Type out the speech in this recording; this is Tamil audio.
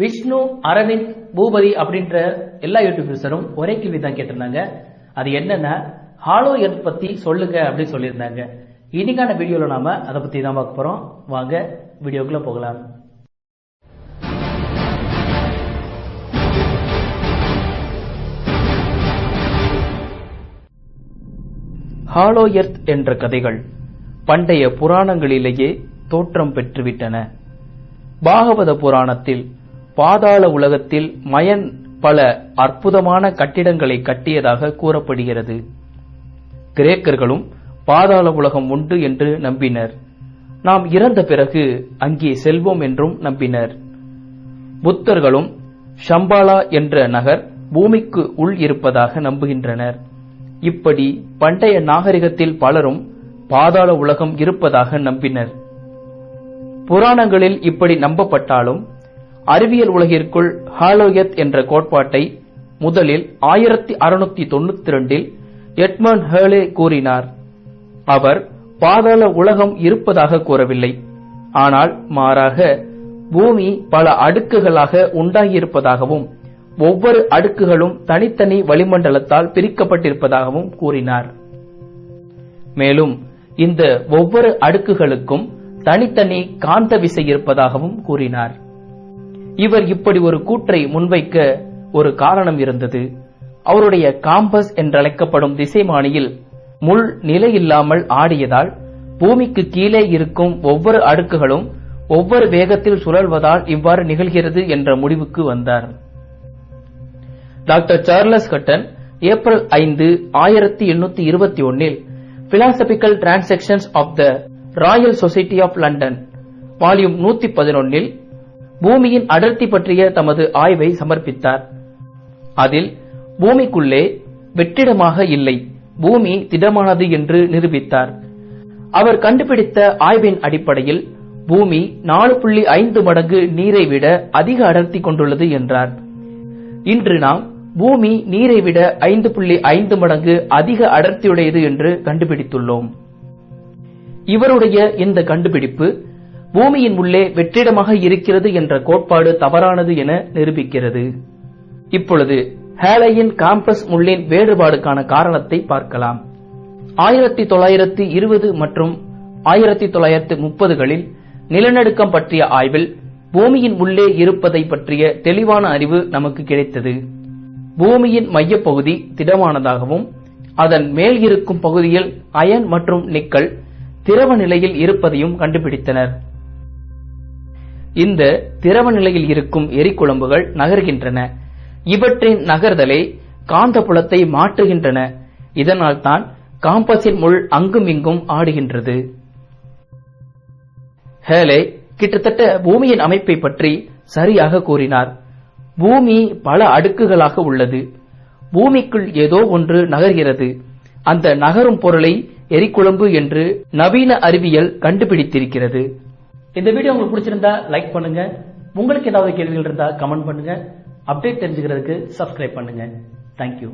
விஷ்ணு அரவிந்த் பூபதி அப்படின்ற எல்லா யூடியூபர்ஸரும் ஒரே கேள்வி தான் கேட்டிருந்தாங்க. அது என்னன்னா ஹாலோ எர்த் பத்தி சொல்லுங்க அப்படின்னு சொல்லியிருந்தாங்க. இன்னைக்கான வீடியோல நாம அதை பத்தி தான் பார்க்க போறோம். வாங்க வீடியோக்குள்ள போகலாம். ஹாலோ எர்த் என்ற கதைகள் பண்டைய புராணங்களிலேயே தோற்றம் பெற்றுவிட்டன. பாகவத புராணத்தில் பாதாள உலகத்தில் மயன் பல அற்புதமான கட்டிடங்களை கட்டியதாக கூறப்படுகிறது. கிரேக்கர்களும் பாதாள உலகம் உண்டு என்று நம்பினர். நாம் இறந்த பிறகு அங்கே செல்வோம் என்றும் நம்பினர். புத்தர்களும் ஷம்பாலா என்ற நகர் பூமிக்கு உள் இருப்பதாக நம்புகின்றனர். இப்படி பண்டைய நாகரிகத்தில் பலரும் பாதாள உலகம் இருப்பதாக நம்பினர். புராணங்களில் இப்படி நம்பப்பட்டாலும் அறிவியல் உலகிற்குள் ஹாலோயத் என்ற கோட்பாட்டை முதலில் ஆயிரத்தி அறுநூத்தி தொண்ணூத்தி ரெண்டில் எட்மன் ஹேலே கூறினார். அவர் பாதாள உலகம் இருப்பதாக கூறவில்லை. ஆனால் மாறாக பூமி பல அடுக்குகளாக உண்டாகியிருப்பதாகவும் ஒவ்வொரு அடுக்குகளும் தனித்தனி வளிமண்டலத்தால் பிரிக்கப்பட்டிருப்பதாகவும் கூறினார். மேலும் இந்த ஒவ்வொரு அடுக்குகளுக்கும் தனித்தனி காந்த விசை இருப்பதாகவும் கூறினார். இவர் இப்படி ஒரு கூற்றை முன்வைக்க ஒரு காரணம் இருந்தது. அவருடைய காம்பஸ் என்றழைக்கப்படும் திசைமானியில் முள் நிலையில்லாமல் ஆடியதால் பூமிக்கு கீழே இருக்கும் ஒவ்வொரு அடுக்குகளும் ஒவ்வொரு வேகத்தில் சுழல்வதால் இவ்வாறு நிகழ்கிறது என்ற முடிவுக்கு வந்தார். டாக்டர் சார்லஸ் கட்டன் ஏப்ரல் ஐந்து ஆயிரத்தி எண்ணூத்தி இருபத்தி ஒன்னில் philosophical transactions of the royal society of London volume நூத்தி பதினொன்னில் பூமியின் அடர்த்தி பற்றிய தமது ஆய்வை சமர்ப்பித்தார். அதில் பூமிக்குள்ளே வெற்றிடமாக இல்லை பூமி திடமானது என்று நிரூபித்தார். அவர் கண்டுபிடித்த ஆய்வின் அடிப்படையில் பூமி நாலு புள்ளி ஐந்து மடங்கு நீரை விட அதிக அடர்த்தி கொண்டுள்ளது என்றார். இன்று நாம் பூமி நீரை விட ஐந்து புள்ளி ஐந்து மடங்கு அதிக அடர்த்தியுடையது என்று கண்டுபிடித்துள்ளோம். இவருடைய இந்த கண்டுபிடிப்பு பூமியின் உள்ளே வெற்றிடமாக இருக்கிறது என்ற கோட்பாடு தவறானது என நிரூபிக்கிறது. இப்பொழுது ஹேலையின் காம்பஸ் முள்ளின் வேறுபாடுக்கான காரணத்தை பார்க்கலாம். ஆயிரத்தி தொள்ளாயிரத்தி இருபது மற்றும் ஆயிரத்தி தொள்ளாயிரத்தி முப்பதுகளில் நிலநடுக்கம் பற்றிய ஆய்வில் பூமியின் உள்ளே இருப்பதை பற்றிய தெளிவான அறிவு நமக்கு கிடைத்தது. பூமியின் மையப்பகுதி திடமானதாகவும் அதன் மேல் இருக்கும் பகுதியில் அயன் மற்றும் நிக்கல் திரவ நிலையில் இருப்பதையும் கண்டுபிடித்தனர். இந்த திரவ நிலையில் இருக்கும் எரிக்குழம்புகள் நகர்கின்றன. இவற்றின் நகர்தலை காந்த புலத்தை மாற்றுகின்றன. இதனால் தான் காம்பஸின் முள் அங்கும் இங்கும் ஆடுகின்றது. ஹேலே கிட்டத்தட்ட பூமியின் அமைப்பை பற்றி சரியாக கூறினார். பூமி பல அடுக்குகளாக உள்ளது. பூமிக்குள் ஏதோ ஒன்று நகர்கிறது. அந்த நகரும் பொருளை எரிக்குழம்பு என்று நவீன அறிவியல் கண்டுபிடித்திருக்கிறது. இந்த வீடியோ உங்களுக்கு பிடிச்சிருந்தா லைக் பண்ணுங்க. உங்களுக்கு ஏதாவது கேள்விகள் இருந்தா கமெண்ட் பண்ணுங்க. அப்டேட் தெரிஞ்சுக்கிறதுக்கு சப்ஸ்கிரைப் பண்ணுங்க. தேங்க்யூ